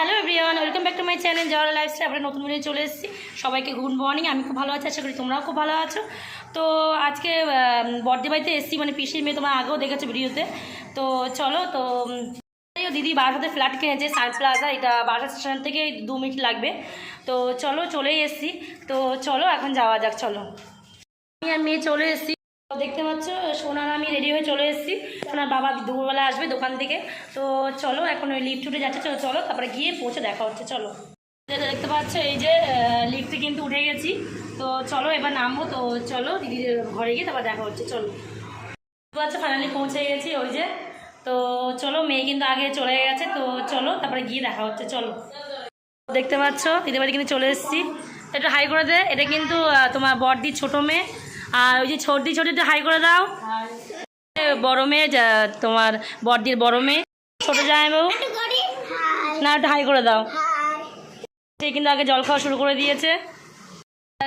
Hello everyone welcome back to my channel জওয়ার lifestyle আমরা নতুন video চলে এসেছি। সবাইকে গুড মর্নিং আমি খুব ভালো আছি। আশা করি তোমরাও খুব ভালো আছো। তো আজকে বর্দি বাড়িতে এসেছি। মানে পিসির মেয়ে তোমরা আগেও দেখেছ ভিডিওতে। তো চলো, তো দিদি বাসাতে ফ্ল্যাট কিনেছে সান প্লাজা এটা বাসা স্টেশন থেকে দু মিনিট লাগবে। তো চলো, চলেই এসেছি। তো চলো, এখন যাওয়া যাক, চলো। আমি আর মেয়ে চলে এসেছি। দেখতে পাচ্ছ, সোনার আমি রেডি হয়ে চলে এসেছি। সোনার বাবা দুপুরবেলা আসবে দোকান থেকে। তো চলো, এখন ওই লিফ্ট উঠে যাচ্ছে, চলো চলো, তারপরে গিয়ে পৌঁছে দেখা হচ্ছে, চলো। যেটা দেখতে পাচ্ছ, এই যে লিফটে কিন্তু উঠে গেছি। তো চলো, এবার নামবো, তো চলো, দিদির ঘরে গিয়ে তারপর দেখা হচ্ছে, চলো। পাচ্ছ ফাইনালি পৌঁছে গেছি, ওই যে। তো চলো, মেয়ে কিন্তু আগে চলে গেছে, তো চলো, তারপরে গিয়ে দেখা হচ্ছে, চলো। দেখতে পাচ্ছ, দিদির বাড়ি কিন্তু চলে এসেছি। একটু হাই করে দে, এটা কিন্তু তোমার বড়দি ছোট মেয়ে। আর ওই যে ছোটদি ছোট একটু হাই করে দাও। বড় মেয়ে যা- তোমার বড়দির বড় মেয়ে। ছোট জামাইবাবু। না একটু হাই করে দাও। সে কিন্তু আগে জল খাওয়া শুরু করে দিয়েছে।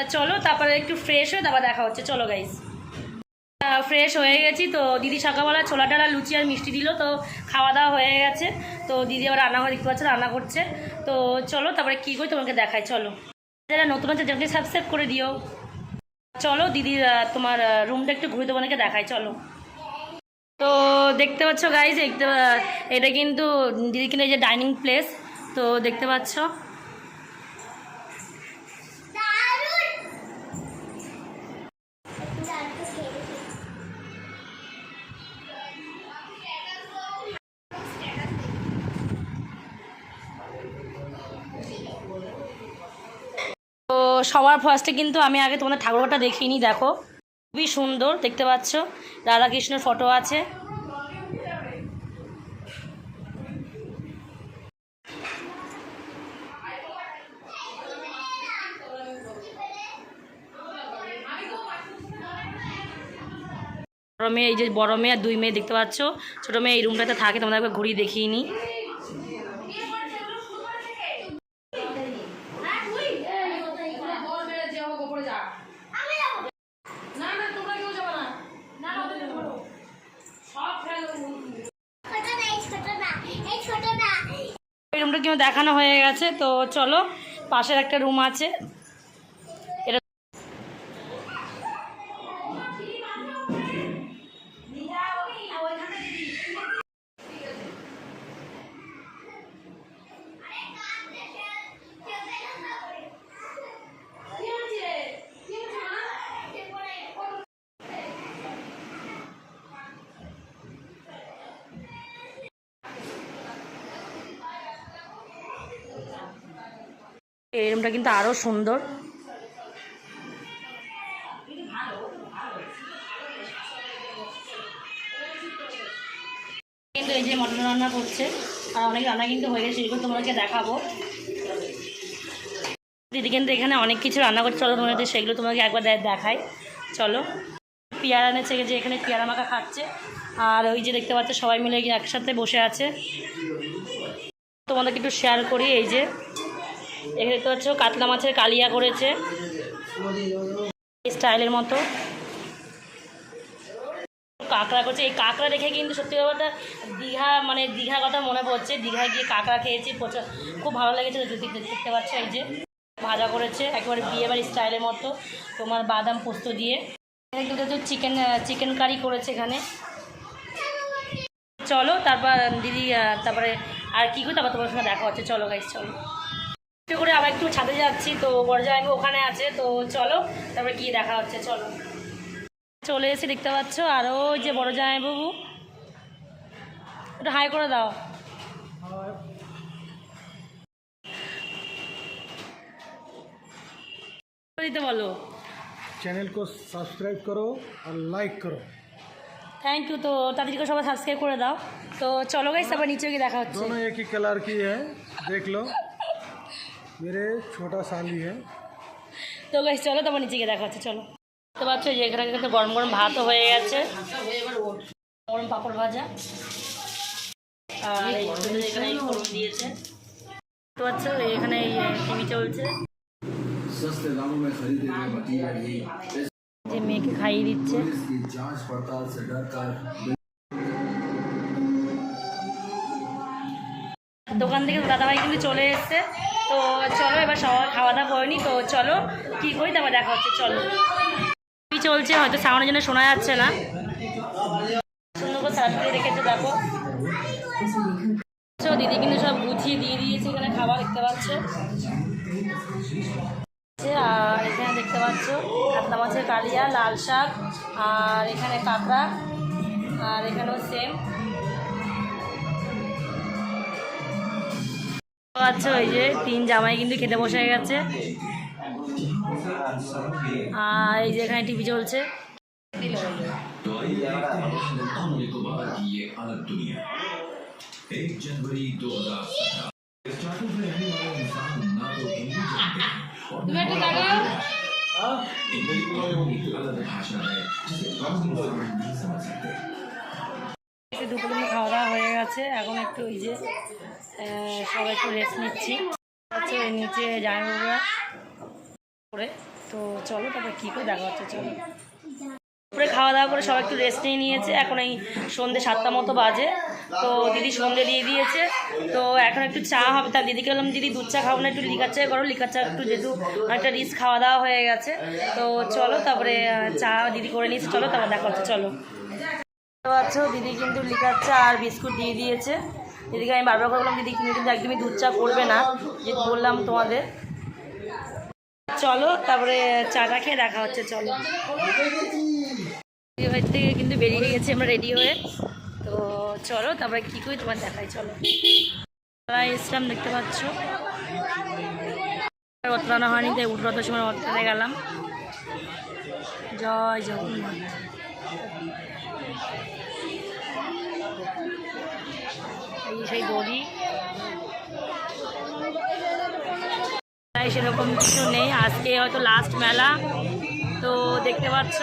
চলো তারপরে একটু ফ্রেশ হয়ে তারপর দেখা হচ্ছে। চলো গাইস ফ্রেশ হয়ে গেছি তো দিদি সকালবেলা ছোলা টালা লুচি আর মিষ্টি দিল। তো খাওয়া দাওয়া হয়ে গেছে। তো দিদি আবার রান্না করে দেখতে পাচ্ছে রান্না করছে। তো চলো তারপরে কী করি তোমাকে দেখাই চলো। যারা নতুন আছে যাকে সাবস্ক্রাইব করে দিও। চলো দিদির তোমার রুমটা একটু ঘুরে তোমাদেরকে দেখাই, চলো। তো দেখতে পাচ্ছ গাইজ দেখতে এটা কিন্তু দিদি কিনে এই যে ডাইনিং প্লেস তো দেখতে পাচ্ছ। সবার ফার্স্টে কিন্তু আমি আগে তোমাদের ঠাকুরটা দেখিনি, দেখো। খুবই সুন্দর, দেখতে পাচ্ছ? রাধাকৃষ্ণের ফটো আছে। বড় মেয়ে, এই যে বড় মেয়ে আর দুই মেয়ে, দেখতে পাচ্ছ? ছোটো মেয়ে এই রুমটাতে থাকে, তোমাদের একবার ঘুরিয়ে দেখিয়ে নিই। রুমটা কিন্তু দেখানো হয়ে গেছে তো চলো পাশের একটা রুম আছে। এই রুমটা কিন্তু আরও সুন্দর। কিন্তু এই যে মটন রান্না করছে, আর অনেক রান্না কিন্তু হয়ে গেছে সেগুলো তোমাদেরকে দেখাবো। দিদি কিন্তু এখানে অনেক কিছু রান্না করছে, চলো তোমাদের সেগুলো তোমাকে একবার দেখাই। চলো। পেয়ারা এনেছে যে এখানে পেয়ারা মাখা খাচ্ছে, আর ওই যে দেখতে পাচ্ছ সবাই মিলে একসাথে বসে আছে। তোমাদেরকে একটু শেয়ার করি, এই যে এখানে দেখতে পাচ্ছ কাতলা মাছের কালিয়া করেছে। স্টাইলের মতো। কাঁকড়া করছে। এই কাঁকড়া দেখে কিন্তু সত্যি কথা দীঘা মানে দীঘার কথা মনে পড়ছে। দীঘায় গিয়ে কাঁকড়া খেয়েছি, প্রচুর, খুব ভালো লেগেছে। দেখতে পাচ্ছ এই যে ভাজা করেছে, একেবারে বিয়েবাড়ির স্টাইলের মতো। তোমার বাদাম পোস্ত দিয়ে। এখানে চিকেন চিকেন কারি করেছে এখানে। চলো, তারপর দিদি তারপরে আর কী করি তারপর তোমার সঙ্গে দেখা হচ্ছে। চলো গাইস চলো। করে আবার একটু ছাদে যাচ্ছি তো বড় জায়গা ওখানে আছে তো চলো তারপরে গিয়ে দেখা হচ্ছে চলো চলে এসে দেখতে পাচ্ছ আরও ওই যে বড় জামাইবাবু একটু হাই করে দাও দিতে বলো चैनल को सब्सक्राइब करो और लाइक करो থ্যাংক ইউ তো তাদেরকে সবাই সাবস্ক্রাইব করে দাও তো চলো গাইস তারপর নিচে গিয়ে দেখা হচ্ছে दोनों एक ही कलर की है देख लो মেরে ছোটা শালি হ্যাঁ তো গাইস চলো তোমার নিচে গিয়ে দেখা হচ্ছে চলো। দেখতে পাচ্ছ যে এখানে কিন্তু গরম গরম ভাতও হয়ে গেছে। গরম পাপড় ভাজা। আর এখানে এখানে টিভি চলছে। যে মেয়েকে খাইয়ে দিচ্ছে। দোকান থেকে দাদাভাই কিন্তু চলে এসছে। তো চলো, এবার সবাই খাওয়া দাওয়া করিনি তো চলো, কী করি? তারপর দেখা হচ্ছে, চলো। কি চলছে? হয়তো সাউন্ডের জন্য শোনা যাচ্ছে না। সুন্দর করে সার্ভ করে দেখো। দিদি কিন্তু সব গুছিয়ে দিয়ে দিয়েছে, এখানে খাবার দেখতে পাচ্ছ। আর এখানে দেখতে পাচ্ছ, কাতলা মাছের কালিয়া, লাল শাক, আর এখানে কাঁকড়া, আর এখানেও সেম পাচ্ছ ওই যে তিন জামাই কিন্তু খেতে বসে গেছে। আর এই যে এখানে টিভি চলছে। খাওয়া দাওয়া হয়ে গেছে এখন একটু ওই যে সবাই একটু রেস্ট নিচ্ছি। হচ্ছে নিচে জামাইবাবুরা করে তো চলো, তারপরে কী করে দেখা হচ্ছে, চলো। দুপুরে খাওয়া দাওয়া করে সবাই একটু রেস্ট নিয়ে নিয়েছে। এখন এই সন্ধ্যে সাতটা মতো বাজে। তো দিদি সন্ধ্যে দিয়ে দিয়েছে। তো এখন একটু চা হবে। তার দিদিকে বললাম, দিদি, দুধ চা খাব না, একটু লিকার চা করো। লিকার চা একটু যেহেতু অনেকটা রিচ খাওয়া দাওয়া হয়ে গেছে। তো চলো, তারপরে চা দিদি করে নিয়েছে। চলো, তারপর দেখা হচ্ছে, চলো। পাচ্ছ দিদি কিন্তু চা আর বিস্কুট দিয়ে দিয়েছে। দিদিকে আমি বারবার বললাম, দিদি তুমি কিন্তু একদমই দুধ চা করবে না। যেহেতু বললাম তোমাদের। চলো, তারপরে চাটা খেয়ে দেখা হচ্ছে, চলো। বাড়ি থেকে কিন্তু বেরিয়ে গেছি, আমরা রেডি হয়ে। তো চলো, তারপরে কী করি তোমার দেখাই, চলো। তারা এসলাম, দেখতে পাচ্ছ। রত্নানো হয়নি, তাই উঠরতার সময় রত্নাতে গেলাম। জয় জগন্নাথ। সেই সেরকম কিছু নেই। আজকে হয়তো লাস্ট মেলা। তো দেখতে পাচ্ছ।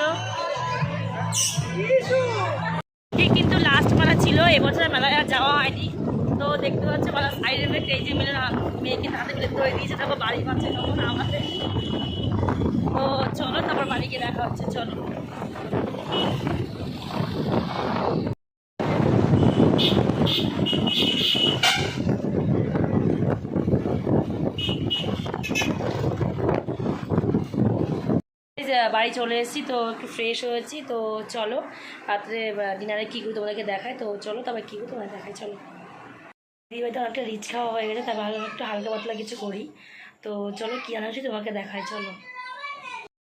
কিন্তু লাস্ট মেলা ছিল। এবছর মেলায় আর যাওয়া হয়নি। তো দেখতে পাচ্ছ মেলা সাইডে এই যে মেলে মেয়েকে হাতে মিলে ধরে দিয়েছে তারপর বাড়ি পাচ্ছে তখন আমাদের। তো চলো, তারপর বাড়ি গিয়ে দেখা হচ্ছে। চলো। বাড়ি চলে এসেছি, তো একটু ফ্রেশ হয়েছি, তো চলো রাত্রে ডিনারে কী করি তোমাদেরকে দেখায় তো চলো তারপর কী করি তোমাদের দেখায় চলো। দিদি বাড়িতে অনেকটা রিচ খাওয়া হয়ে গেছে, তারপর একটু হালকা পাতলা কিছু করি, তো চলো কী আনাচ্ছি তোমাকে দেখায় চলো।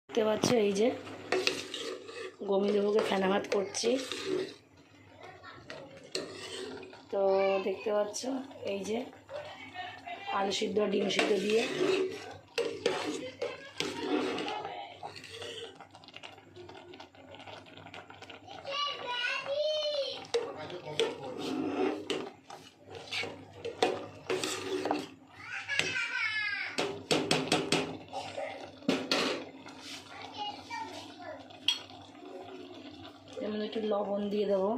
দেখতে পাচ্ছ এই যে গমিদেবুকে ফেনা ভাত করছি। তো দেখতে পাচ্ছ এই যে আলু সিদ্ধ ডিম সিদ্ধ দিয়ে একটু লবণ দিয়ে দেবো।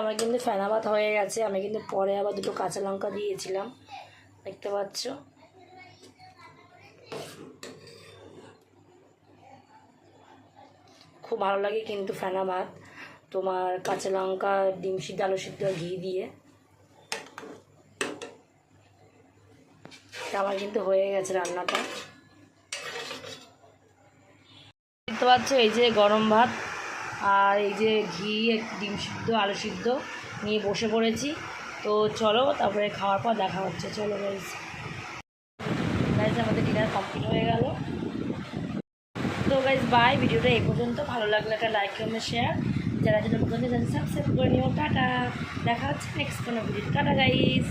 আমার কিন্তু ফেনা ভাত হয়ে গেছে। আমি কিন্তু পরে আবার দুটো কাঁচা লঙ্কা দিয়েছিলাম। দেখতে পাচ্ছ? খুব ভালো লাগে কিন্তু ফেনা ভাত। তোমার কাঁচা লঙ্কা, ডিম সিদ্ধ, আলু সিদ্ধ, ঘি দিয়ে। আমার কিন্তু হয়ে গেছে রান্নাটা। দেখতে পাচ্ছ, এই যে গরম ভাত আর এই যে ঘি, ডিম সিদ্ধ, আলু সিদ্ধ নিয়ে বসে পড়েছি। তো চলো, তারপরে খাওয়ার পর দেখা হচ্ছে। চলো গাইজ গাইজ আমাদের ডিনার কমপ্লিট হয়ে গেল। তো গাইজ বাই ভিডিওটা এই পর্যন্ত। ভালো লাগলে একটা লাইক কমেন্ট শেয়ার যারা যারা নতুন সাবস্ক্রাইব করে নিও। টাটা। দেখা হচ্ছে নেক্সট কোনো ভিডিও টাটা গাইজ